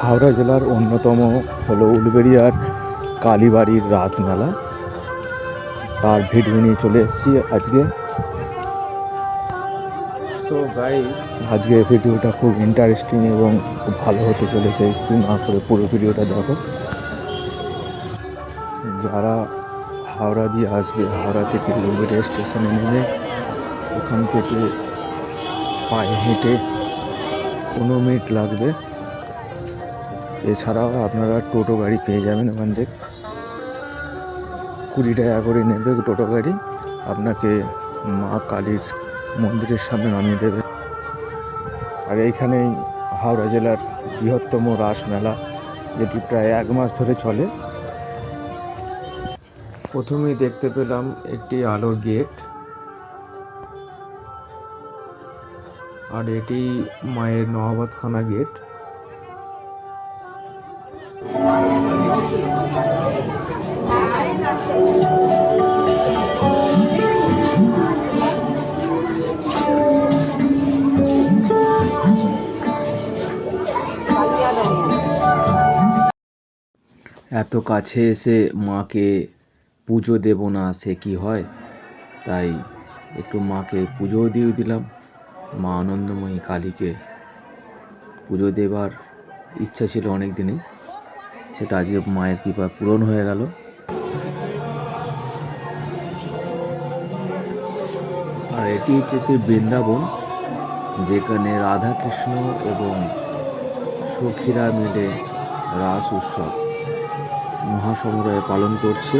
হাওড়া জেলার অন্যতম হলো উলবেড়িয়ার কালীবাড়ির রাসমেলা। তার ভিডিও নিয়ে চলে এসেছি আজকে। সো গাইস আজকে ভিডিওটা খুব ইন্টারেস্টিং এবং খুব ভালো হতে চলেছে। স্ক্রিন না করে পুরো ভিডিওটা দেখো। যারা হাওড়া দিয়ে আসবে হাওড়া থেকে উলবেড়িয়া স্টেশনে নেমে ওখান থেকে পায়ে হেঁটে পনেরো মিনিট লাগবে। এছাড়াও আপনারা টোটো গাড়ি পেয়ে যাবেন ওখান থেকে। কুড়ি টাকা করে নেবে টোটো গাড়ি। আপনাকে মা কালীর মন্দিরের সামনে নামিয়ে দেবে। আর এইখানেই হাওড়া জেলার বৃহত্তম রাস মেলা, যেটি প্রায় এক মাস ধরে চলে। প্রথমেই দেখতে পেলাম একটি আলোর গেট। আর এটি মায়ের নহাবাদখানা গেট। এত কাছে এসে মাকে পুজো দেব না, সে কি হয়? তাই একটু মাকে পুজোও দিয়ে দিলাম। মা আনন্দময়ী কালীকে পুজো দেবার ইচ্ছা ছিল অনেক দিনই সেটা আজকে মায়ের কৃপা পূরণ হয়ে গেল। আর এটি হচ্ছে সেই বৃন্দাবন, যেখানে রাধা কৃষ্ণ এবং সখীরা মিলে রাস উৎসব মহাসমরায় পালন করছে।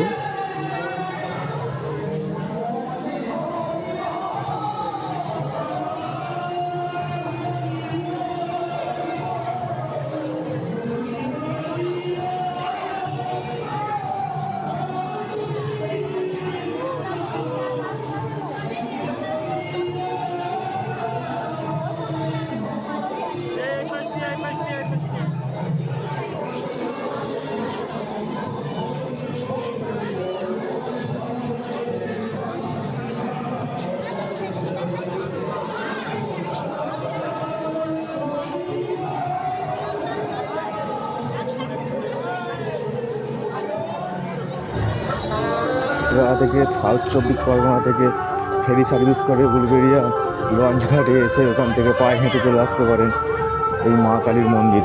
কলকাতা থেকে, সাউথ চব্বিশ পরগনা থেকে, ফেরি সার্ভিস করে উলবেড়িয়া লঞ্চঘাটে এসে ওখান থেকে পায়ে হেঁটে চলে আসতে পারেন এই মা কালীর মন্দির।